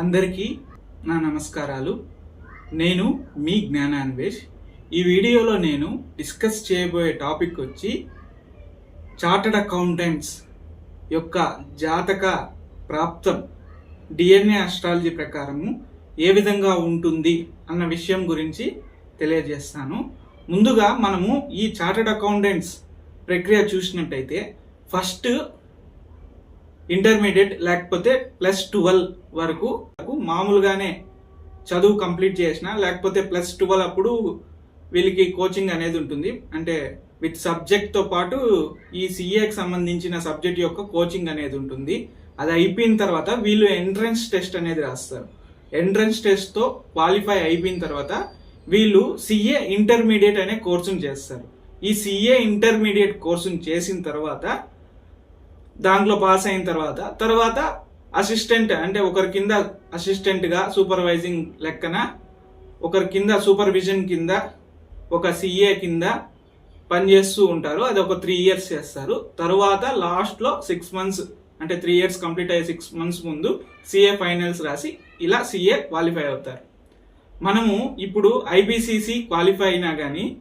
అందరికీ నా నమస్కారాలు. నేను మీ జ్ఞానాన్వేష్. ఈ వీడియోలో నేను డిస్కస్ చేయబోయే టాపిక్ వచ్చి చార్టర్డ్ అకౌంటెంట్స్ యొక్క జాతక ప్రాప్తం డిఎన్ఏ అస్ట్రాలజీ ప్రకారము ఏ విధంగా ఉంటుంది అన్న విషయం గురించి తెలియజేస్తాను. ముందుగా మనము ఈ చార్టర్డ్ అకౌంటెంట్స్ ప్రక్రియ చూసినట్టయితే ఫస్ట్ ఇంటర్మీడియట్ లేకపోతే ప్లస్ ట్వెల్వ్ వరకు మామూలుగానే చదువు కంప్లీట్ చేసిన లేకపోతే ప్లస్ ట్వెల్వ్ అప్పుడు వీళ్ళకి కోచింగ్ అనేది ఉంటుంది. అంటే విత్ సబ్జెక్ట్తో పాటు ఈ సిఏకి సంబంధించిన సబ్జెక్ట్ యొక్క కోచింగ్ అనేది ఉంటుంది. అది అయిపోయిన తర్వాత వీళ్ళు ఎంట్రన్స్ టెస్ట్ అనేది రాస్తారు. ఎంట్రన్స్ టెస్ట్తో క్వాలిఫై అయిపోయిన తర్వాత వీళ్ళు సిఏ ఇంటర్మీడియట్ అనే కోర్సును చేస్తారు. ఈ సిఏ ఇంటర్మీడియట్ కోర్సును చేసిన తర్వాత దాంట్లో పాస్ అయిన తర్వాత తర్వాత అసిస్టెంట్ అంటే ఒకరి కింద అసిస్టెంట్గా సూపర్వైజింగ్ లెక్కన ఒకరి కింద సూపర్విజన్ కింద ఒక సిఏ కింద పనిచేస్తూ ఉంటారు. అది ఒక త్రీ ఇయర్స్ చేస్తారు. తర్వాత లాస్ట్లో సిక్స్ మంత్స్ అంటే త్రీ ఇయర్స్ కంప్లీట్ అయ్యే సిక్స్ మంత్స్ ముందు సిఏ ఫైనల్స్ రాసి ఇలా సిఏ క్వాలిఫై అవుతారు. మనము ఇప్పుడు ఐబిసిసి క్వాలిఫై అయినా కానీ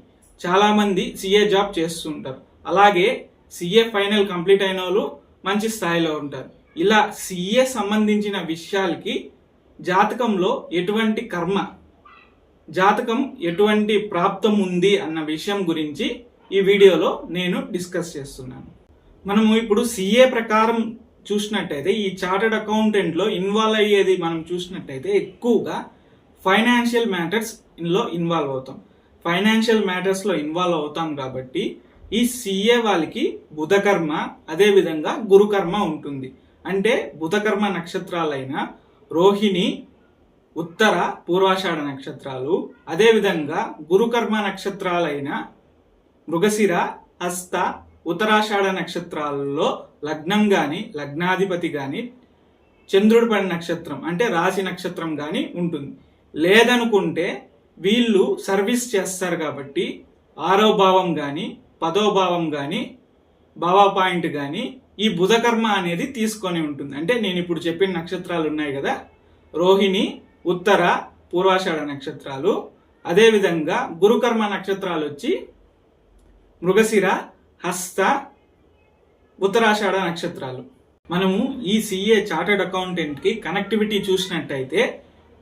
చాలామంది సిఏ జాబ్ చేస్తుంటారు అలాగే సిఏ ఫైనల్ కంప్లీట్ అయిన వాళ్ళు మంచి స్థాయిలో ఉంటారు. ఇలా సిఏ సంబంధించిన విషయాలకి జాతకంలో ఎటువంటి కర్మ జాతకం ఎటువంటి ప్రాప్తం ఉంది అన్న విషయం గురించి ఈ వీడియోలో నేను డిస్కస్ చేస్తున్నాను. మనము ఇప్పుడు సిఏ ప్రకారం చూసినట్టయితే ఈ చార్టెడ్ అకౌంటెంట్లో ఇన్వాల్వ్ అయ్యేది మనం చూసినట్టయితే ఎక్కువగా ఫైనాన్షియల్ మ్యాటర్స్లో ఇన్వాల్వ్ అవుతాం. ఫైనాన్షియల్ మ్యాటర్స్లో ఇన్వాల్వ్ అవుతాం కాబట్టి ఈ సిఏ వాళ్ళకి బుధకర్మ అదేవిధంగా గురుకర్మ ఉంటుంది. అంటే బుధకర్మ నక్షత్రాలైన రోహిణి ఉత్తర పూర్వాషాఢ నక్షత్రాలు అదేవిధంగా గురుకర్మ నక్షత్రాలైన మృగశిర హస్త ఉత్తరాషాఢ నక్షత్రాలలో లగ్నం గాని లగ్నాధిపతి గాని చంద్రుడి పడిన నక్షత్రం అంటే రాశి నక్షత్రం గాని ఉంటుంది. లేదనుకుంటే వీళ్ళు సర్వీస్ చేస్తారు కాబట్టి ఆరో భావం కానీ పదో భావం కానీ భావ పాయింట్ కానీ ఈ బుధకర్మ అనేది తీసుకొని ఉంటుంది. అంటే నేను ఇప్పుడు చెప్పిన నక్షత్రాలు ఉన్నాయి కదా రోహిణి ఉత్తర పూర్వాషాఢ నక్షత్రాలు అదేవిధంగా గురుకర్మ నక్షత్రాలు వచ్చి మృగశిర హస్త ఉత్తరాషాఢ నక్షత్రాలు. మనము ఈ సిఏ చార్టెడ్ అకౌంటెంట్కి కనెక్టివిటీ చూసినట్టయితే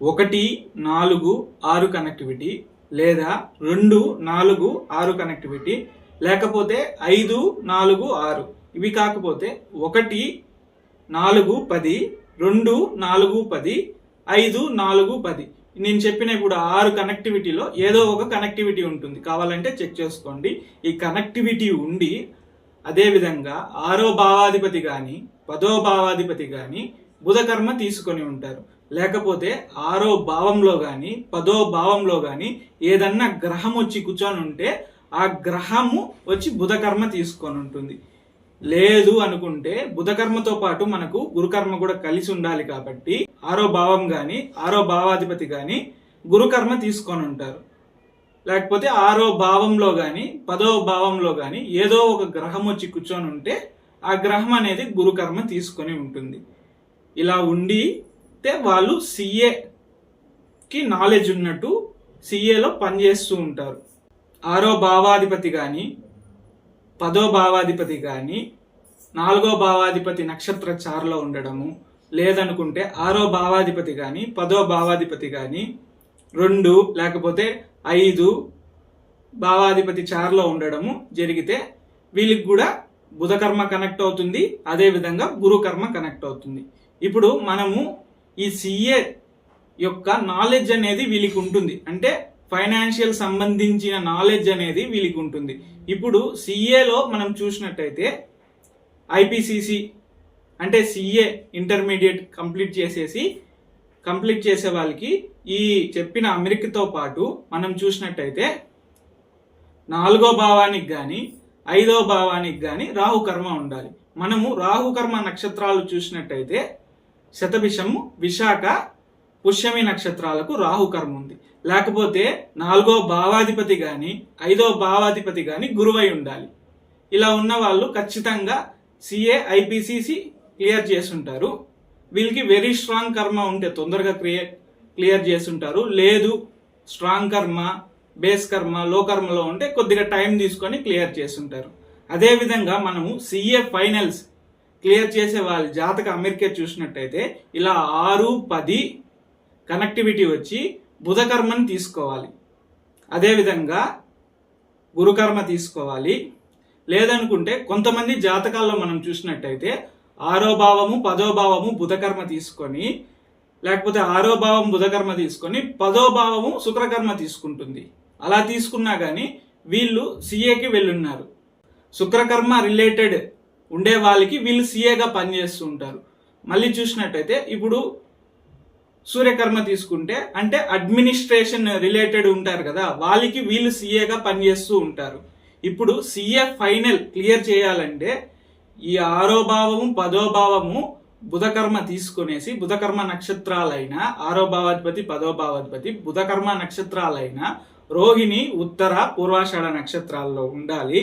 ఒకటి నాలుగు ఆరు కనెక్టివిటీ లేదా రెండు నాలుగు ఆరు కనెక్టివిటీ లేకపోతే ఐదు నాలుగు ఆరు. ఇవి కాకపోతే ఒకటి నాలుగు పది రెండు నాలుగు పది ఐదు నాలుగు పది. నేను చెప్పిన ఇప్పుడు ఆరు కనెక్టివిటీలో ఏదో ఒక కనెక్టివిటీ ఉంటుంది. కావాలంటే చెక్ చేసుకోండి. ఈ కనెక్టివిటీ ఉండి అదేవిధంగా ఆరో భావాధిపతి కానీ పదో భావాధిపతి కానీ బుధకర్మ తీసుకొని ఉంటారు. లేకపోతే ఆరో భావంలో కానీ పదో భావంలో కానీ ఏదన్నా గ్రహం వచ్చి కూర్చొని ఉంటే ఆ గ్రహము వచ్చి బుధకర్మ తీసుకొని ఉంటుంది. లేదు అనుకుంటే బుధకర్మతో పాటు మనకు గురుకర్మ కూడా కలిసి ఉండాలి కాబట్టి ఆరో భావం కానీ ఆరో భావాధిపతి కానీ గురుకర్మ తీసుకొని ఉంటారు. లేకపోతే ఆరో భావంలో కానీ పదో భావంలో కానీ ఏదో ఒక గ్రహం వచ్చి కూర్చొని ఉంటే ఆ గ్రహం అనేది గురుకర్మ తీసుకొని ఉంటుంది. ఇలా ఉండి వాళ్ళు సిఏకి నాలెడ్జ్ ఉన్నట్టు సిఏలో పనిచేస్తూ ఉంటారు. ఆరో భావాధిపతి కానీ పదో భావాధిపతి కానీ నాలుగో భావాధిపతి నక్షత్ర చారులో ఉండడము లేదనుకుంటే ఆరో భావాధిపతి కానీ పదో భావాధిపతి కానీ రెండు లేకపోతే ఐదు భావాధిపతి చారులో ఉండడము జరిగితే వీళ్ళకి కూడా బుధకర్మ కనెక్ట్ అవుతుంది అదేవిధంగా గురుకర్మ కనెక్ట్ అవుతుంది. ఇప్పుడు మనము ఈ సిఏ యొక్క నాలెడ్జ్ అనేది వీళ్ళకి ఉంటుంది. అంటే ఫైనాన్షియల్ సంబంధించిన నాలెడ్జ్ అనేది వీళ్ళకి ఉంటుంది. ఇప్పుడు సిఏలో మనం చూసినట్టయితే ఐపీసీసీ అంటే సిఏ ఇంటర్మీడియట్ కంప్లీట్ చేసేసి కంప్లీట్ చేసే వాళ్ళకి ఈ చెప్పిన అమెరికాతో పాటు మనం చూసినట్టయితే నాలుగో భావానికి కానీ ఐదో భావానికి కానీ రాహుకర్మ ఉండాలి. మనము రాహుకర్మ నక్షత్రాలు చూసినట్టయితే శతభిషము విశాఖ పుష్యమి నక్షత్రాలకు రాహుకర్మ ఉంది. లేకపోతే నాలుగో భావాధిపతి కానీ ఐదో భావాధిపతి కానీ గురువై ఉండాలి. ఇలా ఉన్న వాళ్ళు ఖచ్చితంగా సిఏ ఐపీసీసి క్లియర్ చేసుంటారు వీళ్ళకి వెరీ స్ట్రాంగ్ కర్మ ఉంటే తొందరగా క్లియర్ క్లియర్ చేస్తుంటారు. లేదు స్ట్రాంగ్ కర్మ బేస్ కర్మ లో కర్మలో ఉంటే కొద్దిగా టైం తీసుకొని క్లియర్ చేస్తుంటారు. అదేవిధంగా మనము సిఏ ఫైనల్స్ క్లియర్ చేసే వాళ్ళ జాతక అమెరికా చూసినట్టయితే ఇలా ఆరు పది కనెక్టివిటీ వచ్చి బుధకర్మని తీసుకోవాలి. అదేవిధంగా గురుకర్మ తీసుకోవాలి. లేదనుకుంటే కొంతమంది జాతకాల్లో మనం చూసినట్టయితే ఆరో భావము పదో భావము బుధకర్మ తీసుకొని లేకపోతే ఆరో భావం బుధకర్మ తీసుకొని పదో భావము శుక్రకర్మ తీసుకుంటుంది. అలా తీసుకున్నా కానీ వీళ్ళు సీఏకి వెళ్ళున్నారు. శుక్రకర్మ రిలేటెడ్ ఉండే వాళ్ళకి వీళ్ళు సీఏగా పనిచేస్తూ ఉంటారు. మళ్ళీ చూసినట్టయితే ఇప్పుడు సూర్యకర్మ తీసుకుంటే అంటే అడ్మినిస్ట్రేషన్ రిలేటెడ్ ఉంటారు కదా వాళ్ళకి వీళ్ళు సీఏగా పనిచేస్తూ ఉంటారు. ఇప్పుడు సీఏ ఫైనల్ క్లియర్ చేయాలంటే ఈ ఆరో భావము పదో భావము బుధకర్మ తీసుకునేసి బుధకర్మ నక్షత్రాలైన ఆరో భావాధిపతి పదో భావాధిపతి బుధకర్మ నక్షత్రాలైన రోహిణి ఉత్తర పూర్వాషాఢ నక్షత్రాల్లో ఉండాలి.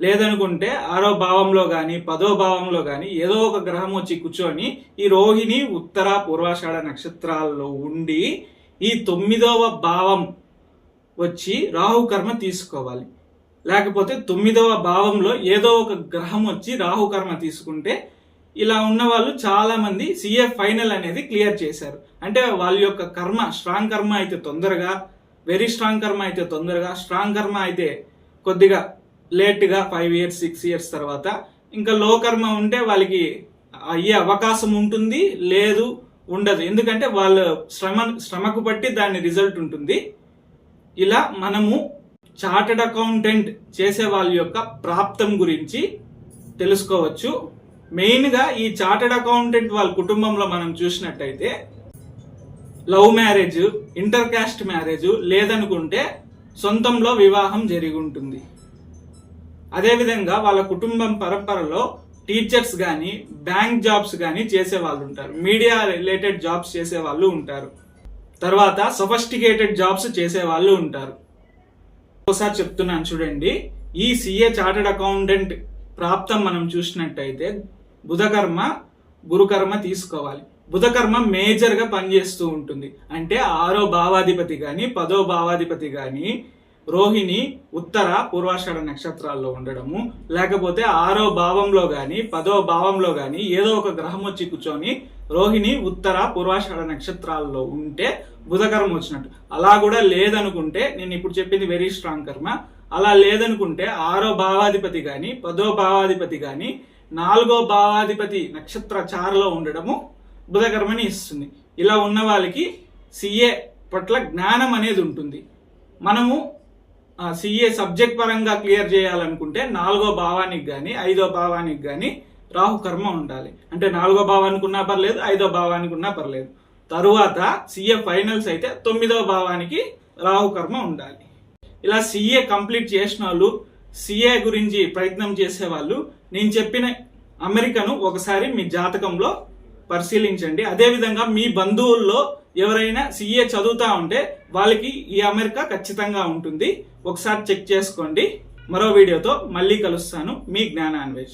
లేదనుకుంటే ఆరో భావంలో కానీ పదో భావంలో కానీ ఏదో ఒక గ్రహం వచ్చి కూర్చొని ఈ రోహిణి ఉత్తర పూర్వాషాఢ నక్షత్రాల్లో ఉండి ఈ తొమ్మిదవ భావం వచ్చి రాహుకర్మ తీసుకోవాలి. లేకపోతే తొమ్మిదవ భావంలో ఏదో ఒక గ్రహం వచ్చి రాహుకర్మ తీసుకుంటే ఇలా ఉన్న వాళ్ళు చాలా మంది సిఏ ఫైనల్ అనేది క్లియర్ చేశారు. అంటే వాళ్ళ యొక్క కర్మ స్ట్రాంగ్ కర్మ అయితే తొందరగా వెరీ స్ట్రాంగ్ కర్మ అయితే తొందరగా స్ట్రాంగ్ కర్మ అయితే కొద్దిగా లేట్గా ఫైవ్ ఇయర్స్ సిక్స్ ఇయర్స్ తర్వాత ఇంకా లో కర్మ ఉంటే వాళ్ళకి అయ్యే అవకాశం ఉంటుంది లేదు ఉండదు. ఎందుకంటే వాళ్ళ శ్రమ శ్రమకు బట్టి దాని రిజల్ట్ ఉంటుంది. ఇలా మనము చార్టెడ్ అకౌంటెంట్ చేసే వాళ్ళ యొక్క ప్రాప్తం గురించి తెలుసుకోవచ్చు. మెయిన్గా ఈ చార్టెడ్ అకౌంటెంట్ వాళ్ళ కుటుంబంలో మనం చూసినట్టయితే love marriage inter caste marriage లేదనుకుంటే సొంతంలో వివాహం జరిగి ఉంటుంది. అదేవిధంగా వాళ్ళ కుటుంబం పరంపరలో టీచర్స్ కానీ బ్యాంక్ జాబ్స్ కానీ చేసే వాళ్ళు ఉంటారు. మీడియా రిలేటెడ్ జాబ్స్ చేసే వాళ్ళు ఉంటారు. తర్వాత సఫస్టికేటెడ్ జాబ్స్ చేసే వాళ్ళు ఉంటారు. ఒకసారి చెప్తున్నాను చూడండి. ఈ సిఏ చార్టెడ్ అకౌంటెంట్ ప్రాప్తం మనం చూసినట్టయితే బుధకర్మ గురుకర్మ తీసుకోవాలి. బుధకర్మ మేజర్గా పనిచేస్తూ ఉంటుంది. అంటే ఆరో భావాధిపతి కానీ పదో భావాధిపతి కానీ రోహిణి ఉత్తర పూర్వాషాఢ నక్షత్రాల్లో ఉండడము లేకపోతే ఆరో భావంలో గాని పదో భావంలో గాని ఏదో ఒక గ్రహం వచ్చి కూర్చొని రోహిణి ఉత్తర పూర్వాషాఢ నక్షత్రాల్లో ఉంటే బుధకర్మ వచ్చినట్టు. అలా కూడా లేదనుకుంటే నేను ఇప్పుడు చెప్పింది వెరీ స్ట్రాంగ్ కర్మ. అలా లేదనుకుంటే ఆరో భావాధిపతి గాని పదో భావాధిపతి గాని నాలుగో భావాధిపతి నక్షత్ర చారలో ఉండడము బుధకర్మని ఇస్తుంది. ఇలా ఉన్న వాళ్ళకి సిఏ పట్ల జ్ఞానం అనేది ఉంటుంది. మనము సిఏ సబ్జెక్ట్ పరంగా క్లియర్ చేయాలనుకుంటే నాలుగో భావానికి కానీ ఐదో భావానికి కానీ రాహు కర్మ ఉండాలి. అంటే నాలుగో భావానికి ఉన్నా పర్లేదు ఐదో భావానికి ఉన్నా పర్లేదు. తరువాత సిఏ ఫైనల్స్ అయితే తొమ్మిదో భావానికి రాహు కర్మ ఉండాలి. ఇలా సిఏ కంప్లీట్ చేసిన వాళ్ళు సిఏ గురించి ప్రయత్నం చేసే వాళ్ళు నేను చెప్పిన అమెరికను ఒకసారి మీ జాతకంలో పరిశీలించండి. అదేవిధంగా మీ బంధువుల్లో ఎవరైనా సిఏ చదువుతా ఉంటే వాళ్ళకి ఈ అమెరికా ఖచ్చితంగా ఉంటుంది. ఒకసారి చెక్ చేసుకోండి. మరో వీడియోతో మళ్ళీ కలుస్తాను. మీ జ్ఞానాన్వేష్